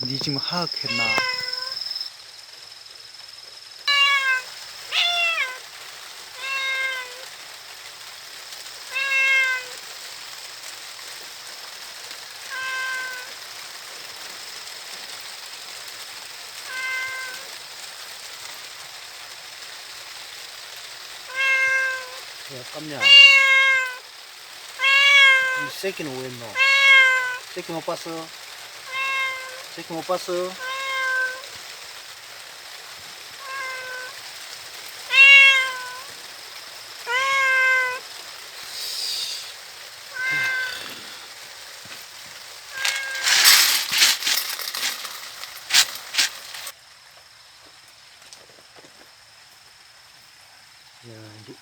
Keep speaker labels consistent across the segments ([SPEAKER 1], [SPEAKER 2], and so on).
[SPEAKER 1] 니 지금 하악했나? 야, 깜냐. 이 새끼는 왜 했노? 새끼 못 봤어? 새끼 못 봤어?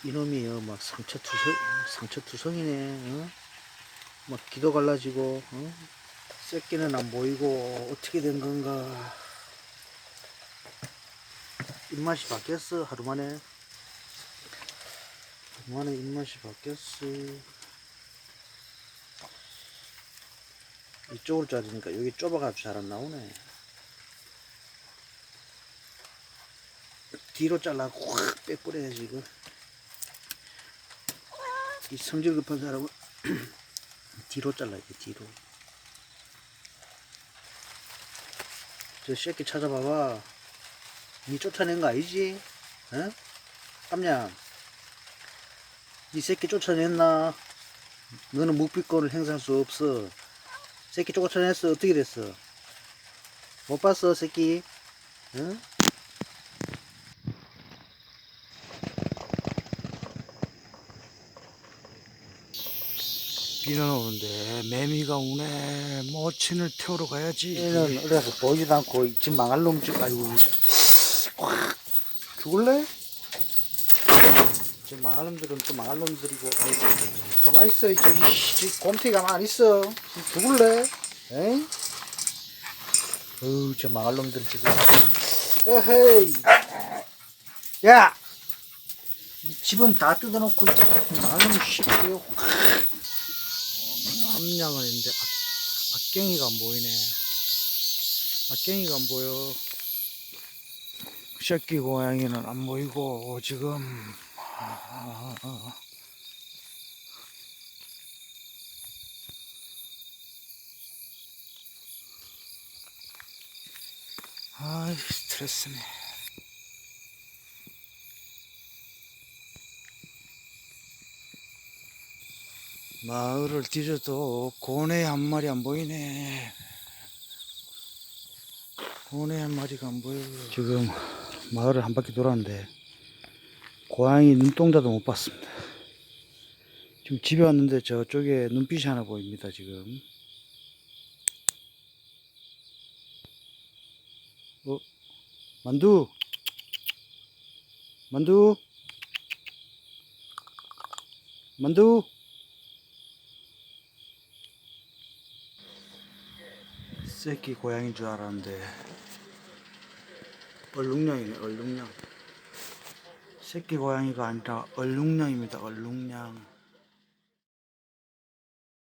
[SPEAKER 1] 이놈이요, 막 상처 투성, 상처 투성이네, 어? 막 기도 갈라지고, 어? 새끼는 안 보이고, 어떻게 된 건가. 입맛이 바뀌었어, 하루 만에. 하루 만에 입맛이 바뀌었어. 이쪽으로 자르니까 여기 좁아가지고 잘 안 나오네. 뒤로 잘라고 확 빼뿌려야지, 이거. 이 성질 급한 사람은 뒤로 잘라야 돼, 뒤로. 저 새끼 찾아봐봐. 니 쫓아낸 거 아니지? 어? 깜냥. 이 새끼 쫓아냈나? 너는 묵비권을 행사할 수 없어. 새끼 쫓아냈어. 어떻게 됐어? 못 봤어, 새끼? 응? 비는 오는데 매미가 우네. 모친을 태우러 가야지. 얘는 어려서 보이지도 않고 집 망할 놈 집, 아이고. 확 죽을래? 지금 망할 놈들은 또 망할 놈들이고. 아이고 가만히 있어 이 저기 씨, 곰탱이 가만히 있어. 죽을래? 에이? 어우 저 망할 놈들 지금. 에헤이. 야! 이 집은 다 뜯어놓고 이 망할 놈이 씨고요 함량을 했는데 악, 악갱이가 안 보이네. 악갱이가 안 보여. 새끼 고양이는 안 보이고 지금 아, 아, 스트레스네. 마을을 뒤져도 고래 한 마리 안 보이네. 고래 한 마리가 안 보여. 지금 마을을 한 바퀴 돌았는데 고양이 눈동자도 못 봤습니다. 지금 집에 왔는데 저쪽에 눈빛이 하나 보입니다. 지금. 어, 만두, 만두, 만두. 새끼 고양이인 줄 알았는데 얼룩냥이네 얼룩냥 새끼 고양이가 아니라 얼룩냥입니다 얼룩냥